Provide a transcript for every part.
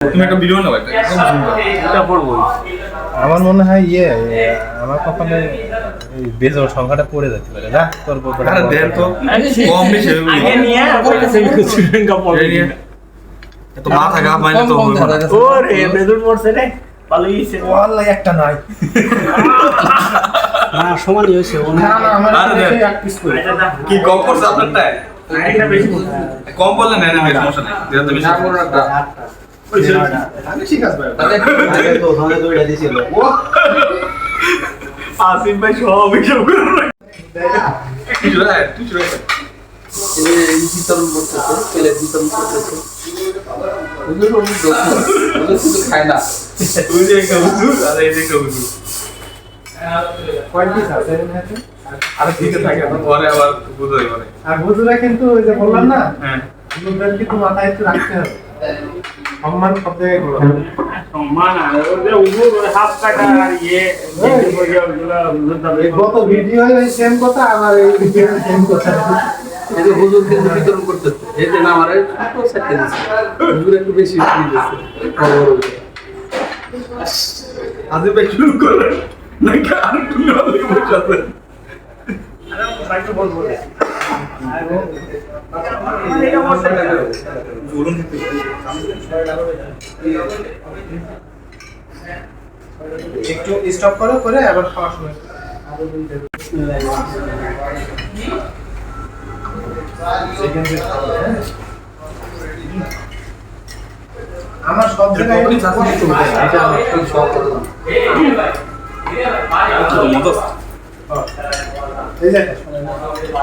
তুমি একটা ভিডিও নাও একটা। এটা পড়ব আমার মনে হয় ইয়ে আমার কপালে এই বেজোর সংখ্যাটা পড়ে যেতে পারে না তোর আরে দেন তো কম বেশি আগে নিয়ে পড়ে সেমি শ্রীলঙ্কা পড়ে নিয়ে। এত মাথা গা পাইলে তো ওরে বেদুর পড়ছে রে। পালিয়েছে ওয়াল্লাহ একটা নাই না সমানই হয়েছে না না আমার এক পিস করে। কি কম করছে আপনারটায়? এটা বেশি পড়ছে কম বললে নেন নেন সমস্যা নেই। যেটা তো বেশি। আমি ঠিক আছে আসিফ ভাই সব এসব করে তুই শুরু তুই শুরু। বিতরণ করতেছে তেলের বিতরণ করতেছে হুজুর অমুক হুজুর শুধু খায় না তুই যে একটা হুজুর, আর এই যে একটা হুজুর। কয় আছে এর মধ্যে? আরে ঠিক আছে, থাকে, এখন পরে আবার বুঝোই পরে। আর কিন্তু ওই যে বললাম না হ্যাঁ। হুজুরদের কিন্তু মাথায় একটু রাখতে হবে সম্মান সব জায়গায় সম্মান হাফ টাকা আর ইয়ে গত ভিডিও সেম কথা আমার এই ভিডিও সেম কথা এই যে হুজুর কিন্তু বিতরণ করতেছে এই যে না আমার ছোট সেটে হুজুর একটু বেশি দিয়ে করে। আজিম ভাই শুরু করেন। নাকি আর একটু নেওয়া লাগে বসে আছেন? বলব। একটু স্টপ করো করে আবার খাব, হ্যাঁ? আমার সব জায়গায় এটা আমার খুব শখ হলো। এই যে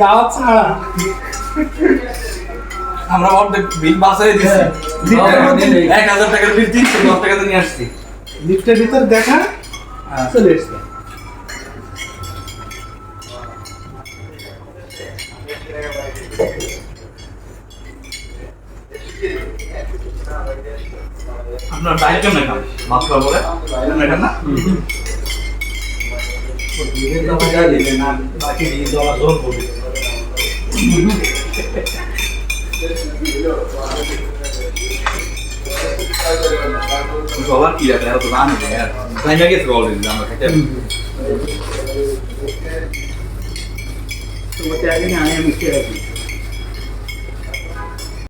দাওয়াত ছাড়া। আমরা অর্ধেক বিল বাসায় দিছি। হ্যাঁ। এক হাজার টাকার বিল তিনশো দশ টাকাতে নিয়ে আসছি। লিফটের ভিতর দেখা চলে এসছে আপনার ডাইল কেমন ভাত বলে। না? Solar tidak terlalu aneh ya. Banyak ya di dalam kaca. Cuma tiada yang aneh mesti lagi.